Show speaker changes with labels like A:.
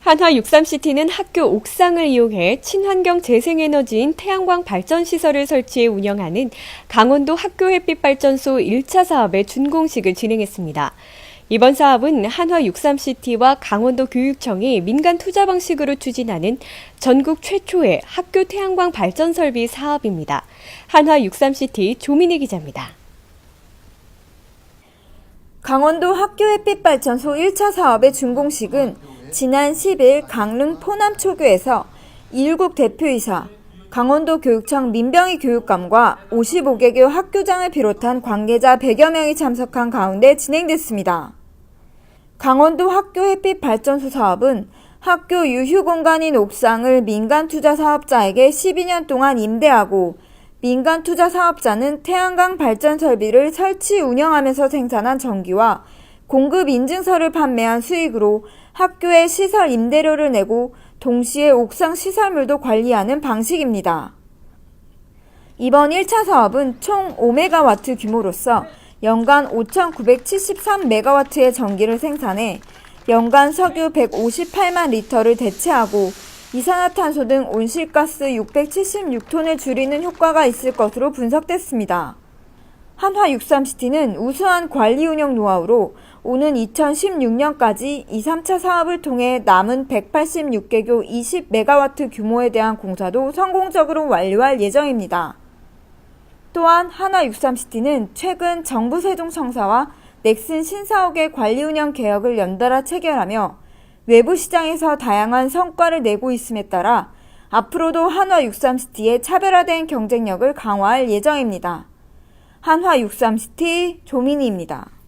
A: 한화 63시티는 학교 옥상을 이용해 친환경 재생에너지인 태양광 발전 시설을 설치해 운영하는 강원도 학교 햇빛 발전소 1차 사업의 준공식을 진행했습니다. 이번 사업은 한화 63시티와 강원도 교육청이 민간 투자 방식으로 추진하는 전국 최초의 학교 태양광 발전 설비 사업입니다. 한화 63시티 조민희 기자입니다.
B: 강원도 학교 햇빛 발전소 1차 사업의 준공식은 지난 10일 강릉 포남초교에서 일국 대표이사, 강원도 교육청 민병희 교육감과 55개교 학교장을 비롯한 관계자 100여 명이 참석한 가운데 진행됐습니다. 강원도 학교 햇빛 발전소 사업은 학교 유휴 공간인 옥상을 민간 투자 사업자에게 12년 동안 임대하고 민간 투자 사업자는 태양광 발전 설비를 설치 운영하면서 생산한 전기와 공급 인증서를 판매한 수익으로 학교에 시설 임대료를 내고 동시에 옥상 시설물도 관리하는 방식입니다. 이번 1차 사업은 총 5메가와트 규모로서 연간 5,973메가와트의 전기를 생산해 연간 석유 158만 리터를 대체하고 이산화탄소 등 온실가스 676톤을 줄이는 효과가 있을 것으로 분석됐습니다. 한화 63시티는 우수한 관리 운영 노하우로 오는 2016년까지 2, 3차 사업을 통해 남은 186개교 20메가와트 규모에 대한 공사도 성공적으로 완료할 예정입니다. 또한 한화 63시티는 최근 정부 세종청사와 넥슨 신사옥의 관리 운영 개혁을 연달아 체결하며 외부 시장에서 다양한 성과를 내고 있음에 따라 앞으로도 한화 63시티의 차별화된 경쟁력을 강화할 예정입니다. 한화 63시티 조민희입니다.